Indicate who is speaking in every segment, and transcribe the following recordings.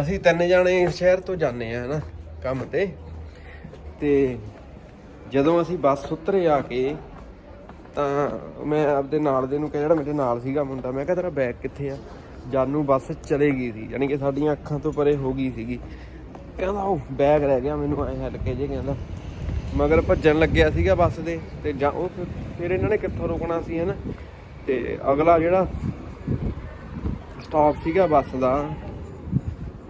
Speaker 1: ਅਸੀਂ ਤਿੰਨ ਜਾਣੇ ਸ਼ਹਿਰ ਤੋਂ ਜਾਂਦੇ ਆ, ਹਨਾ, ਕੰਮ ਤੇ। ਤੇ ਜਦੋਂ ਅਸੀਂ ਬੱਸ ਉਤਰੇ ਆ ਕੇ, ਤਾਂ ਮੈਂ ਆਪਦੇ ਨਾਲ ਦੇ ਨੂੰ ਕਿਹਾ, ਜਿਹੜਾ ਮੇਰੇ ਨਾਲ ਸੀਗਾ ਮੁੰਡਾ, ਮੈਂ ਕਿਹਾ, ਤੇਰਾ ਬੈਗ ਕਿੱਥੇ ਆ? ਜਾਨੂ ਬੱਸ ਚਲੇ ਗਈ ਸੀ, ਯਾਨੀ ਕਿ ਸਾਡੀਆਂ ਅੱਖਾਂ ਤੋਂ ਪਰੇ ਹੋ ਗਈ ਸੀਗੀ। ਕਹਿੰਦਾ, ਉਹ ਬੈਗ ਰਹਿ ਗਿਆ ਮੈਨੂੰ, ਐ ਹਲਕੇ ਜੇ, ਕਹਿੰਦਾ। ਮਗਰ ਭੱਜਣ ਲੱਗਿਆ ਸੀਗਾ ਬੱਸ ਦੇ, ਤੇ ਜਾਂ ਉਹ ਫਿਰ- ਫਿਰ ਇਹਨਾਂ ਨੇ ਕਿੱਥੋਂ ਰੁਕਣਾ ਸੀ, ਹਨਾ। ਤੇ ਅਗਲਾ ਜਿਹੜਾ ਸਟਾਪ ਸੀਗਾ ਬੱਸ ਦਾ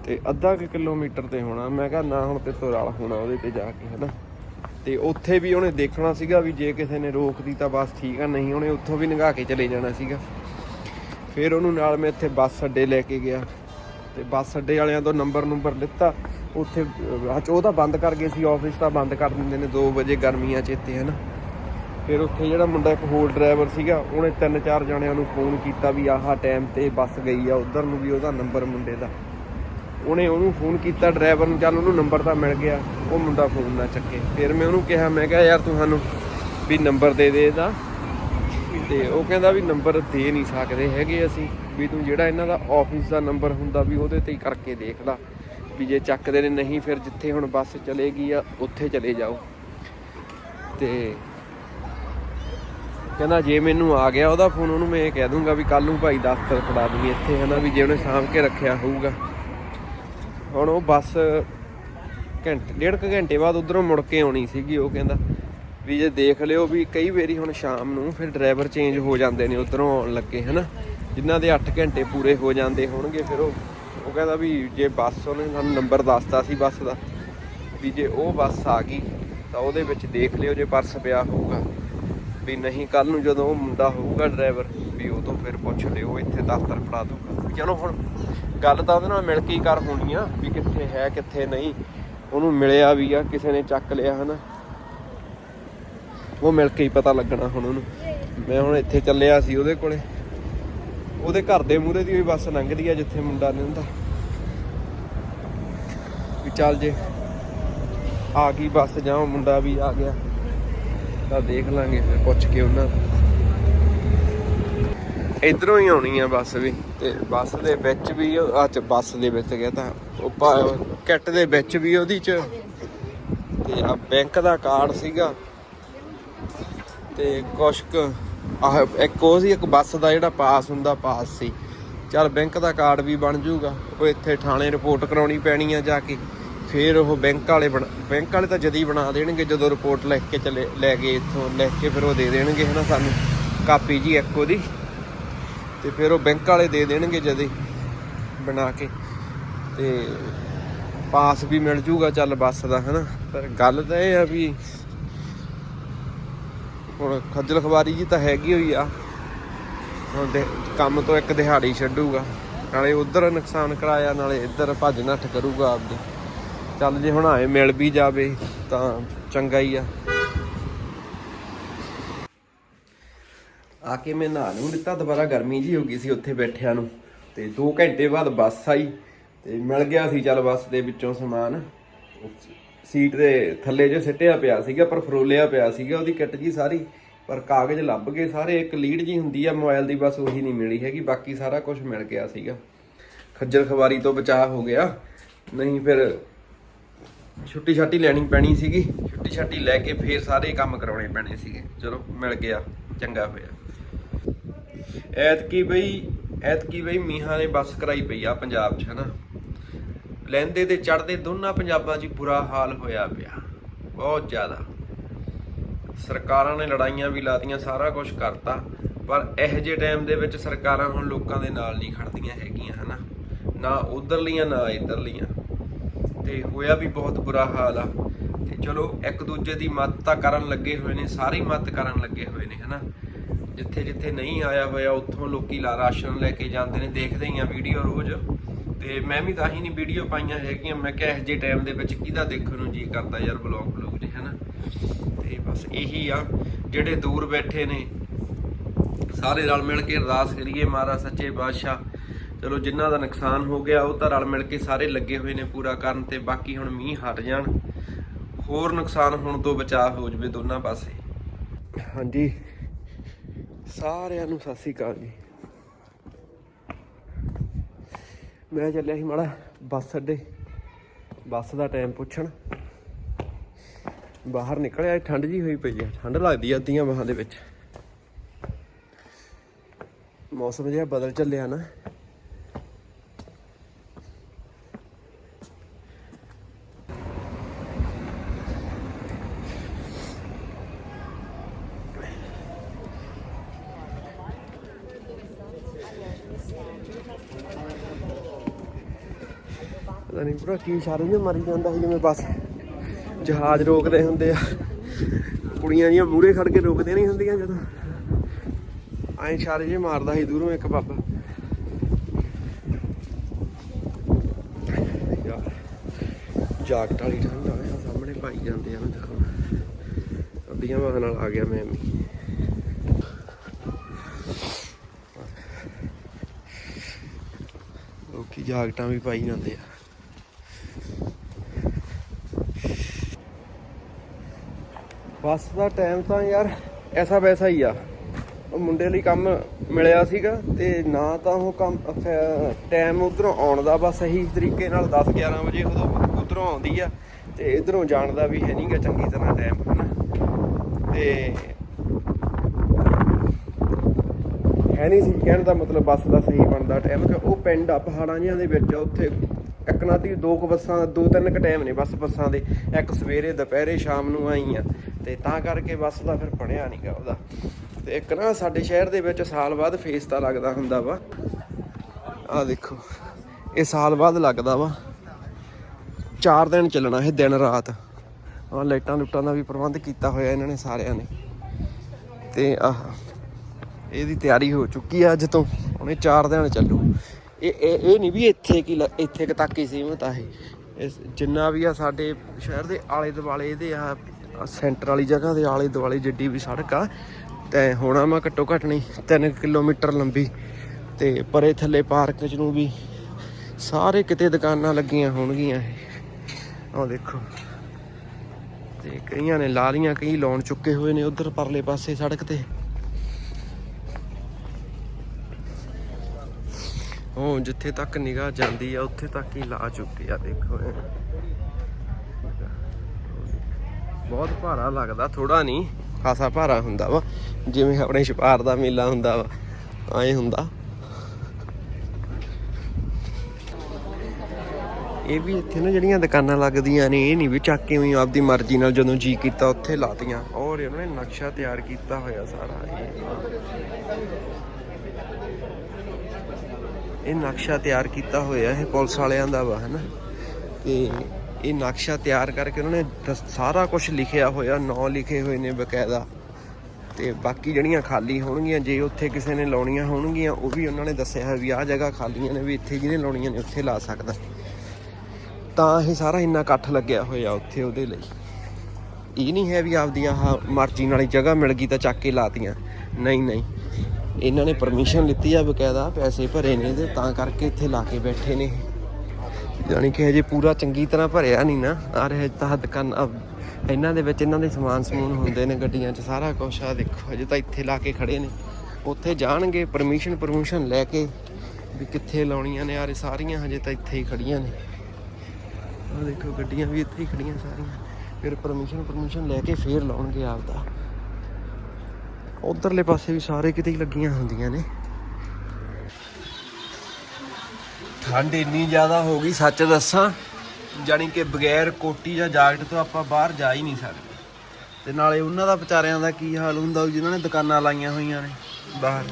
Speaker 1: ਤੇ ਅੱਧਾ ਕੁ ਕਿਲੋਮੀਟਰ ਤੇ ਹੋਣਾ। ਮੈਂ ਕਿਹਾ ਨਾ, ਹੁਣ ਤੇ ਤੋਂ ਰਲ ਹੋਣਾ ਉਹਦੇ ਤੇ ਜਾ ਕੇ, ਹਨਾ। ਤੇ ਉੱਥੇ ਵੀ ਉਹਨੇ ਦੇਖਣਾ ਸੀਗਾ ਵੀ ਜੇ ਕਿਸੇ ਨੇ ਰੋਕਦੀ ਤਾਂ ਬਸ ਠੀਕ ਆ, ਨਹੀਂ ਉਹਨੇ ਉੱਥੋਂ ਵੀ ਲੰਘਾ ਕੇ ਚਲੇ ਜਾਣਾ ਸੀਗਾ। ਫਿਰ ਉਹਨੂੰ ਨਾਲ ਮੈਂ ਇੱਥੇ ਬੱਸ ਅੱਡੇ ਲੈ ਕੇ ਗਿਆ। ਤੇ ਬੱਸ ਅੱਡੇ ਵਾਲਿਆਂ ਤੋਂ ਨੰਬਰ ਨੰਬਰ ਲਿੱਤਾ। ਉੱਥੇ ਅੱਜ ਉਹ ਤਾਂ ਬੰਦ ਕਰ ਗਏ ਸੀ, ਆਫਿਸ ਤਾਂ ਬੰਦ ਕਰ ਦਿੰਦੇ ਨੇ 2 ਵਜੇ ਗਰਮੀਆਂ ਚ ਇੱਥੇ, ਹਨਾ। ਫਿਰ ਉੱਥੇ ਜਿਹੜਾ ਮੁੰਡਾ ਇੱਕ ਹੋਰ ਡਰਾਈਵਰ ਸੀਗਾ, ਉਹਨੇ ਤਿੰਨ ਚਾਰ ਜਣਿਆਂ ਨੂੰ ਫੋਨ ਕੀਤਾ ਵੀ ਆਹਾ ਟਾਈਮ ਤੇ ਬੱਸ ਗਈ ਆ, ਉਧਰ ਨੂੰ ਵੀ ਉਹਦਾ ਨੰਬਰ ਮੁੰਡੇ ਦਾ। ਉਹਨੇ ਉਹਨੂੰ ਫੋਨ ਕੀਤਾ, ਡਰਾਈਵਰ ਨੂੰ ਚੱਲ ਉਹਨੂੰ ਨੰਬਰ ਤਾਂ ਮਿਲ ਗਿਆ। ਉਹ ਮੁੰਡਾ ਫੋਨ ਨਾ ਚੱਕੇ। ਫਿਰ ਮੈਂ ਉਹਨੂੰ ਕਿਹਾ, ਮੈਂ ਕਿਹਾ, ਯਾਰ ਤੂੰ ਸਾਨੂੰ ਵੀ ਨੰਬਰ ਦੇ ਦੇ ਇਹਦਾ। ਤੇ ਉਹ ਕਹਿੰਦਾ ਵੀ ਨੰਬਰ ਦੇ ਨਹੀਂ ਸਕਦੇ ਹੈਗੇ ਅਸੀਂ। ਵੀ ਤੂੰ ਜਿਹੜਾ ਇਹਨਾਂ ਦਾ ਆਫਿਸ ਦਾ ਨੰਬਰ ਹੁੰਦਾ ਵੀ ਉਹਦੇ ਤੇ ਹੀ ਕਰਕੇ ਦੇਖ ਲਾ। ਵੀ ਜੇ ਚੱਕਦੇ ਨੇ ਨਹੀਂ, ਫਿਰ ਜਿੱਥੇ ਹੁਣ ਬੱਸ ਚਲੇਗੀ ਆ, ਉੱਥੇ ਚਲੇ ਜਾਓ। ਤੇ ਕਹਿੰਦਾ, ਜੇ ਮੈਨੂੰ ਆ ਗਿਆ ਉਹਦਾ ਫੋਨ, ਉਹਨੂੰ ਮੈਂ ਇਹ ਕਹਿ ਦੂੰਗਾ ਵੀ ਕੱਲ ਨੂੰ ਭਾਈ ਦਫ਼ਤਰ ਫੜਾ ਦੂੰਗੀ ਇੱਥੇ, ਹਨਾ, ਵੀ ਜੇ ਉਹਨੇ ਸਾਂਭ ਕੇ ਰੱਖਿਆ ਹੋਊਗਾ। ਹੁਣ ਉਹ ਬੱਸ ਘੰਟੇ, ਡੇਢ ਕੁ ਘੰਟੇ ਬਾਅਦ ਉਧਰੋਂ ਮੁੜ ਕੇ ਆਉਣੀ ਸੀਗੀ, ਉਹ ਕਹਿੰਦਾ ਵੀ ਜੇ ਦੇਖ ਲਿਓ ਵੀ ਕਈ ਵਾਰੀ ਹੁਣ ਸ਼ਾਮ ਨੂੰ ਫਿਰ ਡਰਾਈਵਰ ਚੇਂਜ ਹੋ ਜਾਂਦੇ ਨੇ, ਉਧਰੋਂ ਆਉਣ ਲੱਗੇ, ਹਨਾ? ਜਿਨ੍ਹਾਂ ਦੇ 8 ਘੰਟੇ ਪੂਰੇ ਹੋ ਜਾਂਦੇ ਹੋਣਗੇ, ਫਿਰ ਉਹ ਉਹ ਕਹਿੰਦਾ ਵੀ ਜੇ ਬੱਸ, ਉਹਨੇ ਸਾਨੂੰ ਨੰਬਰ ਦੱਸਤਾ ਸੀ ਬੱਸ ਦਾ ਵੀ ਜੇ ਉਹ ਬੱਸ ਆ ਗਈ, ਤਾਂ ਉਹਦੇ ਵਿੱਚ ਦੇਖ ਲਿਓ ਜੇ ਪਰਸ ਪਿਆ ਹੋਊਗਾ। ਵੀ ਨਹੀਂ ਕੱਲ ਨੂੰ ਜਦੋਂ ਉਹ ਮੁੰਡਾ ਹੋਊਗਾ ਡਰਾਈਵਰ ਵੀ ਉਹ ਤੋਂ ਫਿਰ ਪੁੱਛ ਲਿਓ, ਇੱਥੇ ਦਫ਼ਤਰ ਫੜਾ ਦੂਗਾ ਚਲੋ ਹੁਣ ਗੱਲ ਤਾਂ ਉਹਦੇ ਨਾਲ ਮਿਲ ਕੇ ਹੀ ਕਰ ਹੋਣੀ ਆ, ਵੀ ਕਿੱਥੇ ਹੈ, ਕਿੱਥੇ ਨਹੀਂ। ਉਹਨੂੰ ਮਿਲਿਆ ਵੀ ਆ, ਕਿਸੇ ਨੇ ਚੱਕ ਲਿਆ ਹਨਾ। ਉਹ ਮਿਲ ਕੇ ਹੀ ਪਤਾ ਲੱਗਣਾ ਹੁਣ ਉਹਨੂੰ। ਮੈਂ ਹੁਣ ਇੱਥੇ ਚੱਲਿਆ ਸੀ ਉਹਦੇ ਕੋਲੇ। ਉਹਦੇ ਘਰ ਦੇ ਮੂਹਰੇ ਦੀ ਵੀ ਬੱਸ ਲੰਘਦੀ ਆ ਜਿੱਥੇ ਮੁੰਡਾ ਰਹਿੰਦਾ ਵੀ ਚੱਲ ਜੇ, ਆ ਗਈ ਬੱਸ ਜਾਂ ਮੁੰਡਾ ਵੀ ਆ ਗਿਆ। ਤਾਂ ਦੇਖ ਲਾਂਗੇ, ਫਿਰ ਪੁੱਛ ਕੇ ਉਹਨਾਂ ਨੂੰ ਇਧਰੋਂ ਹੀ ਆਉਣੀ ਆ ਬੱਸ ਵੀ, ਤੇ ਬੱਸ ਦੇ ਵਿੱਚ ਵੀ ਅੱਜ ਬੱਸ ਦੇ ਵਿੱਚ ਗਿਆ ਤਾਂ, ਉਹ ਕਿੱਟ ਦੇ ਵਿੱਚ ਵੀ ਉਹਦੀ ਚ। ਤੇ ਆ ਬੈਂਕ ਦਾ ਕਾਰਡ ਸੀਗਾ। ਤੇ ਕੁਛ ਕੁ ਇੱਕ ਉਹ ਸੀ, ਇੱਕ ਬੱਸ ਦਾ ਜਿਹੜਾ ਪਾਸ ਹੁੰਦਾ, ਪਾਸ ਸੀ। ਚੱਲ ਬੈਂਕ ਦਾ ਕਾਰਡ ਵੀ ਬਣ ਜਾਊਗਾ ਉਹ ਇੱਥੇ ਥਾਣੇ ਰਿਪੋਰਟ ਕਰਾਉਣੀ ਪੈਣੀ ਆ ਜਾ ਕੇ। ਫਿਰ ਉਹ ਬੈਂਕ ਵਾਲੇ ਬਣ- ਬੈਂਕ ਵਾਲੇ ਤਾਂ ਜਦੀ ਬਣਾ ਦੇਣਗੇ, ਜਦੋਂ ਰਿਪੋਰਟ ਲਿਖ ਕੇ ਚਲੇ, ਲੈ ਗਏ ਇੱਥੋਂ, ਲਿਖ ਕੇ ਫਿਰ ਉਹ ਦੇ ਦੇਣਗੇ ਹਨਾ ਸਾਨੂੰ। ਕਾਪੀ ਜੀ ਇੱਕ ਉਹਦੀ। ਤੇ ਫਿਰ ਉਹ ਬੈਂਕ ਵਾਲੇ ਦੇ ਦੇਣਗੇ ਜਦੀ ਬਣਾ ਕੇ ਤੇ ਪਾਸ ਵੀ ਮਿਲ ਜੂਗਾ ਚੱਲ ਬੱਸ ਦਾ, ਹਨਾ? ਪਰ ਗੱਲ ਤਾਂ ਇਹ ਆ ਵੀ ਹੁਣ ਖੱਜਲ ਖਵਾਰੀ ਜੀ ਤਾਂ ਹੈਗੀ ਹੋਈ ਆ। ਹੁਣ ਦੇ ਕੰਮ ਤੋਂ ਇੱਕ ਦਿਹਾੜੀ ਛੱਡੂਗਾ, ਨਾਲੇ ਉਧਰ ਨੁਕਸਾਨ ਕਰਾਇਆ, ਨਾਲੇ ਇੱਧਰ ਭੱਜ ਨੱਠ ਕਰੂਗਾ ਆਪਦੇ। ਚੱਲ ਜੇ ਹੁਣ ਆਏ ਮਿਲ ਵੀ ਜਾਵੇ ਤਾਂ ਚੰਗਾ ਹੀ ਆ। ਆ ਕੇ ਮੈਂ ਨਹਾ ਨੂੰ ਦਿੱਤਾ ਦੁਬਾਰਾ ਗਰਮੀ ਜੀ ਹੋ ਗਈ ਸੀ ਉੱਥੇ ਬੈਠਿਆਂ ਨੂੰ। ਤੇ 2 ਘੰਟੇ ਬਾਅਦ ਬੱਸ ਆਈ ਤੇ ਮਿਲ ਗਿਆ ਸੀ ਚੱਲ ਬੱਸ ਦੇ ਵਿੱਚੋਂ ਸਮਾਨ। ਸੀਟ ਦੇ ਥੱਲੇ ਜੋ ਸਿੱਟਿਆ ਪਿਆ ਸੀਗਾ, ਪਰ ਫਰੋਲਿਆ ਪਿਆ ਸੀਗਾ, ਉਹਦੀ ਕਿੱਟ ਜੀ ਸਾਰੀ। ਪਰ ਕਾਗਜ਼ ਲੱਭ ਗਏ ਸਾਰੇ, ਇੱਕ ਲੀਡ ਜੀ ਹੁੰਦੀ ਆ, ਮੋਬਾਈਲ ਦੀ ਬਸ ਉਹੀ ਨਹੀਂ ਮਿਲੀ ਹੈਗੀ, ਬਾਕੀ ਸਾਰਾ ਕੁਝ ਮਿਲ ਗਿਆ ਸੀਗਾ। ਖੱਜਲ ਖਵਾਰੀ ਤੋਂ ਬਚਾਅ ਹੋ ਗਿਆ। ਨਹੀਂ ਫਿਰ ਛੁੱਟੀ ਛਾਟੀ ਲੈਣੀ ਪੈਣੀ ਸੀਗੀ। ਛੁੱਟੀ ਛਾਟੀ ਲੈ ਕੇ ਫੇਰ ਸਾਰੇ ਕੰਮ ਕਰਾਉਣੇ ਪੈਣੇ ਸੀਗੇ। ਚਲੋ, ਮਿਲ ਗਿਆ, ਚੰਗਾ ਹੋਇਆ। ਐਤਕੀ ਬਈ ਐਤਕੀ ਬਈ ਮੀਹਾਂ ਨੇ ਬੱਸ ਕਰਾਈ ਪਈ ਆ ਪੰਜਾਬ 'ਚ, ਹਨਾ। ਲੈਂਦੇ ਤੇ ਚੜਦੇ ਦੋਨਾਂ ਪੰਜਾਬਾਂ 'ਚ ਬੁਰਾ ਹਾਲ ਹੋਇਆ ਪਿਆ, ਬਹੁਤ ਜ਼ਿਆਦਾ। ਸਰਕਾਰਾਂ ਨੇ ਲੜਾਈਆਂ ਵੀ ਲਾਤੀਆਂ, ਸਾਰਾ ਕੁਝ ਕਰਤਾ, ਪਰ ਇਹ ਜਿਹੇ ਟਾਈਮ ਦੇ ਵਿੱਚ ਸਰਕਾਰਾਂ ਹੁਣ ਲੋਕਾਂ ਦੇ ਨਾਲ ਨਹੀਂ ਖੜਦੀਆਂ ਹੈਗੀਆਂ, ਹਨਾ। ਨਾ ਉਧਰਲੀਆਂ, ਨਾ ਇਧਰਲੀਆਂ। ਤੇ ਹੋਇਆ ਵੀ ਬਹੁਤ ਬੁਰਾ ਹਾਲ ਆ। ਤੇ ਚਲੋ, ਇੱਕ ਦੂਜੇ ਦੀ ਮਦਦ ਤਾਂ ਕਰਨ ਲੱਗੇ ਹੋਏ ਨੇ, ਸਾਰੇ ਮੱਤ ਕਰਨ ਲੱਗੇ ਹੋਏ ਨੇ, ਹਨਾ। ਜਿੱਥੇ ਜਿੱਥੇ ਨਹੀਂ ਆਇਆ ਹੋਇਆ, ਉੱਥੋਂ ਲੋਕੀ ਲਾ ਰਾਸ਼ਨ ਲੈ ਕੇ ਜਾਂਦੇ ਨੇ, ਦੇਖਦੇ ਹੀ ਆ ਵੀਡੀਓ ਰੋਜ਼। ਤੇ ਮੈਂ ਵੀ ਤਾਂ ਹੀ ਨਹੀਂ ਵੀਡੀਓ ਪਾਈਆਂ ਹੈਗੀਆਂ। ਮੈਂ ਕਿਹਾ ਇਹੋ ਜਿਹੇ ਟਾਈਮ ਦੇ ਵਿੱਚ ਕਿਹਦਾ ਦੇਖਣ ਨੂੰ ਜੀ ਕਰਦਾ ਯਾਰ ਬਲੌਗ ਬਲੌਗ ਜੇ, ਹਨਾ? ਤੇ ਬਸ ਇਹੀ ਆ। ਜਿਹੜੇ ਦੂਰ ਬੈਠੇ ਨੇ, ਸਾਰੇ ਰਲ ਮਿਲ ਕੇ ਅਰਦਾਸ ਕਰੀਏ ਮਹਾਰਾਜ, ਸੱਚੇ ਬਾਦਸ਼ਾਹ ਚਲੋ ਜਿਨ੍ਹਾਂ ਦਾ ਨੁਕਸਾਨ ਹੋ ਗਿਆ, ਉਹ ਤਾਂ ਰਲ ਮਿਲ ਕੇ ਸਾਰੇ ਲੱਗੇ ਹੋਏ ਨੇ ਪੂਰਾ ਕਰਨ ਤੇ ਬਾਕੀ ਹੁਣ ਮੀਂਹ ਹਟ ਜਾਣ। ਹੋਰ ਨੁਕਸਾਨ ਹੋਣ ਤੋਂ ਬਚਾਅ ਹੋ ਜਵੇ ਦੋਨਾਂ ਪਾਸੇ। ਹਾਂਜੀ। ਸਾਰਿਆਂ ਨੂੰ ਸਤਿ ਸ੍ਰੀ ਅਕਾਲ ਜੀ। ਮੈਂ ਚੱਲਿਆ ਸੀ ਮਾੜਾ ਬੱਸ ਅੱਡੇ। ਬੱਸ ਦਾ ਟਾਈਮ ਪੁੱਛਣ। ਬਾਹਰ ਨਿਕਲਿਆ ਠੰਡ ਜੀ ਹੋਈ ਪਈ ਆ। ਠੰਡ ਲੱਗਦੀ ਆ ਅੱਧੀਆਂ ਬਾਹਾਂ ਦੇ ਵਿੱਚ। ਮੌਸਮ ਜਿਹਾ ਬਦਲ ਚੱਲਿਆ ਨਾ। ਪਤਾ ਨਹੀਂ ਪੂਰਾ ਕੀ ਇਸ਼ਾਰੇ ਜਿਹੇ ਮਾਰੀ ਜਾਂਦਾ ਸੀ ਜਿਵੇਂ ਬਸ ਜਹਾਜ਼ ਰੋਕਦੇ ਹੁੰਦੇ ਆ। ਕੁੜੀਆਂ ਜੀਆਂ ਮੂਹਰੇ ਖੜ ਕੇ ਰੋਕਦੀਆਂ ਨਹੀਂ ਹੁੰਦੀਆਂ ਜਦੋਂ। ਐਂ ਇਸ਼ਾਰੇ ਜਿਹੇ ਮਾਰਦਾ ਸੀ ਦੂਰੋਂ ਇੱਕ ਬਾਬਾ। ਯਾਰ, ਜਾਕਟ ਵਾਲੀ ਠੰਡ ਆ ਆ ਸਾਹਮਣੇ ਪਾਈ ਜਾਂਦੇ ਆ ਮੈਂ ਦਿਖਾਉਣਾ ਅੱਧੀਆਂ ਵਾਹ ਨਾਲ ਆ ਗਿਆ ਮੈਂ ਵੀ। ਲੋਕੀ ਜਾਕਟਾਂ ਵੀ ਪਾਈ ਜਾਂਦੇ ਆ। ਬੱਸ ਦਾ ਟਾਈਮ ਤਾਂ ਯਾਰ ਐਸਾ ਵੈਸਾ ਹੀ ਆ। ਉਹ ਮੁੰਡੇ ਲਈ ਕੰਮ ਮਿਲਿਆ ਸੀਗਾ ਤੇ ਨਾ ਤਾਂ ਉਹ ਕੰਮ ਟਾਈਮ ਉਧਰੋਂ ਆਉਣ ਦਾ ਬਸ ਸਹੀ ਤਰੀਕੇ ਨਾਲ 10 11 ਵਜੇ ਉਦੋਂ ਉਧਰੋਂ ਆਉਂਦੀ ਆ ਤੇ ਇਧਰੋਂ ਜਾਣ ਦਾ ਵੀ ਹੈ ਨਹੀਂਗਾ ਚੰਗੀ ਤਰ੍ਹਾਂ ਟਾਈਮ ਹਨਾ ਤੇ ਹੈ ਨਹੀਂ ਸੀ, ਕਹਿਣ ਦਾ ਮਤਲਬ ਬੱਸ ਦਾ ਸਹੀ ਬਣਦਾ ਟਾਈਮ ਕਿ ਉਹ ਪਿੰਡ ਆ, ਪਹਾੜਾਂ ਜਿਹਾਂ ਦੇ ਵਿੱਚ ਉੱਥੇ ਇੱਕ ਨਾ ਦੋ ਕੁ ਬੱਸਾਂ, ਦੋ ਤਿੰਨ ਕੁ ਟਾਈਮ ਨੇ ਬੱਸ ਬੱਸਾਂ ਦੇ। ਇੱਕ ਸਵੇਰੇ, ਦੁਪਹਿਰੇ, ਸ਼ਾਮ ਨੂੰ ਆਈ ਆ ਤੇ ਤਾਂ ਕਰਕੇ ਬੱਸ ਦਾ ਫਿਰ ਬਣਿਆ ਨਹੀਂਗਾ ਉਹਦਾ। ਤੇ ਇੱਕ ਨਾ ਸਾਡੇ ਸ਼ਹਿਰ ਦੇ ਵਿੱਚ ਸਾਲ ਬਾਅਦ ਫੇਸ ਤਾਂ ਲੱਗਦਾ ਹੁੰਦਾ ਵਾ। ਆ ਦੇਖੋ, ਇਹ ਸਾਲ ਬਾਅਦ ਲੱਗਦਾ ਵਾ। 4 ਦਿਨ ਚੱਲਣਾ ਇਹ ਦਿਨ ਰਾਤ। ਆ ਲਾਈਟਾਂ ਲੁੱਟਾਂ ਦਾ ਵੀ ਪ੍ਰਬੰਧ ਕੀਤਾ ਹੋਇਆ ਇਹਨਾਂ ਨੇ ਸਾਰਿਆਂ ਨੇ। ਤੇ ਆਹ, ਇਹਦੀ ਤਿਆਰੀ ਹੋ ਚੁੱਕੀ ਆ ਅੱਜ ਤੋਂ। ਹੁਣੇ 4 ਦਿਨ ਚੱਲੂ। ਇਹ ਇਹ ਨਹੀਂ ਵੀ ਇੱਥੇ ਕੀ ਲ- ਇੱਥੇ ਕੁ ਤੱਕ ਹੀ ਸੀਮਤ ਆ ਇਹ। ਜਿੰਨਾ ਵੀ ਆ ਸਾਡੇ ਸ਼ਹਿਰ ਦੇ ਆਲੇ ਦੁਆਲੇ ਇਹਦੇ ਆ ਸੈਂਟਰ ਵਾਲੀ ਜਗ੍ਹਾ ਦੇ ਆਲੇ ਦੁਆਲੇ ਜਿੱਡੀ ਵੀ ਸੜਕ ਆ, ਤੇ ਹੋਣਾ ਮੈਂ ਘੱਟੋ ਘੱਟ ਨਹੀਂ 3 ਕਿਲੋਮੀਟਰ ਲੰਬੀ। ਤੇ ਪਰੇ ਥੱਲੇ ਪਾਰਕ ਚ ਨੂੰ ਵੀ ਸਾਰੇ ਕਿਤੇ ਦੁਕਾਨਾਂ ਲੱਗੀਆਂ ਹੋਣਗੀਆਂ ਇਹ। ਆਹ ਦੇਖੋ। ਤੇ ਕਈਆਂ ਨੇ ਲਾ ਲੀਆਂ ਕਈ ਲਾਉਣ ਚੁੱਕੇ ਹੋਏ ਨੇ ਉਧਰ ਪਰਲੇ ਪਾਸੇ ਸੜਕ ਤੇ। ਉਹ ਜਿੱਥੇ ਤੱਕ ਨਿਗਾਹ ਜਾਂਦੀ ਆ, ਉੱਥੇ ਤੱਕ ਹੀ ਲਾ ਚੁੱਕੇ ਆ, ਦੇਖੋ ਬਹੁਤ ਭਾਰਾ ਲੱਗਦਾ ਥੋੜਾ ਨਹੀਂ, ਖਾਸਾ ਭਾਰਾ ਹੁੰਦਾ ਵਾ। ਜਿਵੇਂ ਆਪਣੇ ਛਪਾਰ ਦਾ ਮੇਲਾ ਹੁੰਦਾ ਵਾ ਐਂ ਹੁੰਦਾ। ਇਹ ਵੀ ਇੱਥੇ ਨਾ ਜਿਹੜੀਆਂ ਦੁਕਾਨਾਂ ਲੱਗਦੀਆਂ ਨੇ, ਇਹ ਨਹੀਂ ਵੀ ਚੱਕ ਕੇ ਵੀ ਆਪਦੀ ਮਰਜ਼ੀ ਨਾਲ ਜਦੋਂ ਜੀ ਕੀਤਾ, ਉੱਥੇ ਲਾਤੀਆਂ। ਔਰ ਉਹਨਾਂ ਨੇ ਨਕਸ਼ਾ ਤਿਆਰ ਕੀਤਾ ਹੋਇਆ ਸਾਰਾ ਇਹ ਨਕਸ਼ਾ ਤਿਆਰ ਕੀਤਾ ਹੋਇਆ ਇਹ ਪੁਲਿਸ ਵਾਲਿਆਂ ਦਾ ਵਾ, ਹਨਾ? ਤੇ ਇਹ ਨਕਸ਼ਾ ਤਿਆਰ ਕਰਕੇ ਉਹਨਾਂ ਨੇ ਦਸ- ਸਾਰਾ ਕੁਝ ਲਿਖਿਆ ਹੋਇਆ, ਨੌ ਲਿਖੇ ਹੋਏ ਨੇ ਬਕਾਇਦਾ। ਤੇ ਬਾਕੀ ਜਿਹੜੀਆਂ ਖਾਲੀ ਹੋਣਗੀਆਂ, ਜੇ ਉੱਥੇ ਕਿਸੇ ਨੇ ਲਾਉਣੀਆਂ ਹੋਣਗੀਆਂ, ਉਹ ਵੀ ਉਹਨਾਂ ਨੇ ਦੱਸਿਆ ਹੈ ਵੀ ਆਹ ਜਗ੍ਹਾ ਖਾਲੀਆਂ ਨੇ, ਵੀ ਇੱਥੇ ਜਿਹਨੇ ਲਾਉਣੀਆਂ ਨੇ, ਉੱਥੇ ਲਾ ਸਕਦਾ। ਤਾਂ ਇਹ ਸਾਰਾ ਇੰਨਾ ਇਕੱਠ ਲੱਗਿਆ ਹੋਇਆ ਉੱਥੇ ਉਹਦੇ ਲਈ। ਇਹ ਨਹੀਂ ਹੈ ਵੀ ਆਪਦੀਆਂ ਮਰਜ਼ੀ ਨਾਲ ਹੀ ਜਗ੍ਹਾ ਮਿਲ ਗਈ ਤਾਂ ਚੱਕ ਕੇ ਲਾਤੀਆਂ। ਨਹੀਂ ਨਹੀਂ। ਇਹਨਾਂ ਨੇ ਪਰਮਿਸ਼ਨ ਲਿੱਤੀ ਆ ਬਕਾਇਦਾ, ਪੈਸੇ ਭਰੇ ਨੇ ਤੇ ਤਾਂ ਕਰਕੇ ਇੱਥੇ ਲਾ ਕੇ ਬੈਠੇ ਨੇ ਯਾਨੀ ਕਿ ਹਜੇ ਪੂਰਾ ਚੰਗੀ ਤਰ੍ਹਾਂ ਭਰਿਆ ਨਹੀਂ ਨਾ ਆ ਰਿਹਾ ਤਾਂ ਦੁਕਾਨ ਇਹਨਾਂ ਦੇ ਵਿੱਚ ਇਹਨਾਂ ਦੇ ਸਮਾਨ ਸਮੂਨ ਹੁੰਦੇ ਨੇ ਗੱਡੀਆਂ 'ਚ, ਸਾਰਾ ਕੁਝ ਆ ਦੇਖੋ, ਹਜੇ ਤਾਂ ਇੱਥੇ ਲਾ ਕੇ ਖੜੇ ਨੇ। ਉੱਥੇ ਜਾਣਗੇ ਪਰਮਿਸ਼ਨ ਪਰਮਿਸ਼ਨ ਲੈ ਕੇ ਵੀ ਕਿੱਥੇ ਲਾਉਣੀਆਂ ਨੇ ਯਾਰ ਇਹ ਸਾਰੀਆਂ ਹਜੇ ਤਾਂ ਇੱਥੇ ਹੀ ਖੜੀਆਂ ਨੇ। ਆ ਦੇਖੋ, ਗੱਡੀਆਂ ਵੀ ਇੱਥੇ ਹੀ ਖੜੀਆਂ ਸਾਰੀਆਂ। ਫਿਰ ਪਰਮਿਸ਼ਨ ਪਰਮਿਸ਼ਨ ਲੈ ਕੇ ਫੇਰ ਲਾਉਣਗੇ ਆਪਦਾ। ਉਧਰਲੇ ਪਾਸੇ ਵੀ ਸਾਰੇ ਕਿਤੇ ਹੀ ਲੱਗੀਆਂ ਹੁੰਦੀਆਂ ਨੇ। ਠੰਡ ਇੰਨੀ ਜ਼ਿਆਦਾ ਹੋ ਗਈ, ਸੱਚ ਦੱਸਾਂ, ਜਾਣੀ ਕਿ ਬਗੈਰ ਕੋਟੀ ਜਾਂ ਜਾਕਟ ਤੋਂ ਆਪਾਂ ਬਾਹਰ ਜਾ ਹੀ ਨਹੀਂ ਸਕਦੇ। ਤੇ ਨਾਲੇ ਉਹਨਾਂ ਦਾ ਵਿਚਾਰਿਆਂ ਦਾ ਕੀ ਹਾਲ ਹੁੰਦਾ ਹੋਊ ਜਿਨ੍ਹਾਂ ਨੇ ਦੁਕਾਨਾਂ ਲਾਈਆਂ ਹੋਈਆਂ ਨੇ ਬਾਹਰ।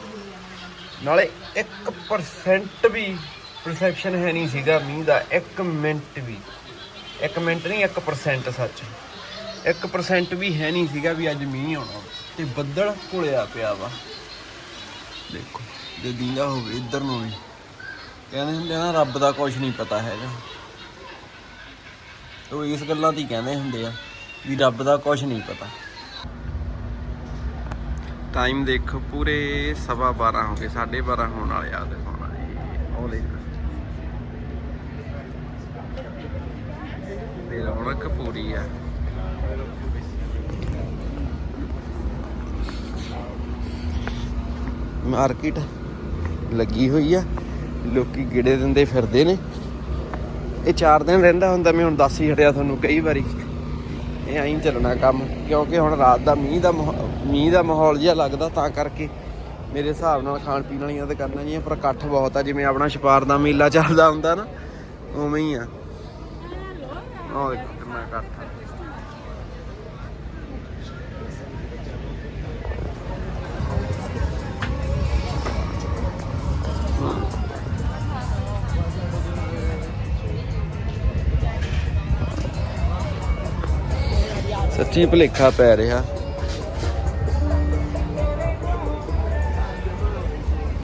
Speaker 1: ਨਾਲੇ 1% ਵੀ ਪਰਸੈਪਸ਼ਨ ਹੈ ਨਹੀਂ ਸੀਗਾ, ਮੀਂਹ ਦਾ 1 ਮਿੰਟ ਵੀ। 1 ਮਿੰਟ ਨਹੀਂ 1% ਸੱਚ। 1% ਵੀ ਹੈ ਨਹੀਂ ਸੀਗਾ ਵੀ ਅੱਜ ਮੀਂਹ ਆਉਣਾ ਤੇ ਬੱਦਲ ਘੁਲਿਆ ਪਿਆ ਵਾ। ਦੇਖੋ, ਜੇ ਦੀਂਦਾ ਹੋਵੇ ਇੱਧਰ ਨੂੰ ਵੀ। ਕਹਿੰਦੇ ਹੁੰਦੇ ਨਾ, ਰੱਬ ਦਾ ਕੁਝ ਨਹੀਂ ਪਤਾ ਹੈਗਾ। ਉਹ ਇਸ ਗੱਲਾਂ ਦੀ ਕਹਿੰਦੇ ਹੁੰਦੇ ਆ ਵੀ ਰੱਬ ਦਾ ਕੁਝ ਨਹੀਂ ਪਤਾ। ਟਾਈਮ ਦੇਖੋ, ਪੂਰੇ ਸਵਾ 12 ਹੋ ਗਏ 12:30 ਹੋਣ ਵਾਲੇ ਆ ਦਿਖਾਉਣ ਵਾਲੇ ਉਹ ਦੇਖ। ਤੇ ਰੌਣਕ ਪੂਰੀ ਆ। ਮਾਰਕੀਟ ਲੱਗੀ ਹੋਈ ਆ। ਲੋਕੀ ਗਿੜੇ ਦਿੰਦੇ ਫਿਰਦੇ ਨੇ। ਇਹ 4 ਦਿਨ ਰਹਿੰਦਾ ਹੁੰਦਾ, ਮੈਂ ਹੁਣ ਦੱਸ ਹੀ ਹਟਿਆ ਤੁਹਾਨੂੰ ਕਈ ਵਾਰੀ। ਇਹ ਐਂ ਚੱਲਣਾ ਕੰਮ, ਕਿਉਂਕਿ ਹੁਣ ਰਾਤ ਦਾ ਮੀਂਹ ਦਾ ਮਾਹੌ- ਮੀਂਹ ਦਾ ਮਾਹੌਲ ਜਿਹਾ ਲੱਗਦਾ, ਤਾਂ ਕਰਕੇ ਮੇਰੇ ਹਿਸਾਬ ਨਾਲ ਖਾਣ ਪੀਣ ਵਾਲੀਆਂ ਤਾਂ ਕਰਨਾ ਨਹੀਂ ਪਰ ਇਕੱਠ ਬਹੁਤ ਆ, ਜਿਵੇਂ ਆਪਣਾ ਛਪਾਰ ਦਾ ਮੇਲਾ ਚੱਲਦਾ ਹੁੰਦਾ ਨਾ, ਉਵੇਂ ਹੀ ਆ। ਆਹ ਦੇਖੋ ਕਿੰਨਾ ਇਕੱਠ ਆ। ਸੱਚੀ ਭੁਲੇਖਾ ਪੈ ਰਿਹਾ।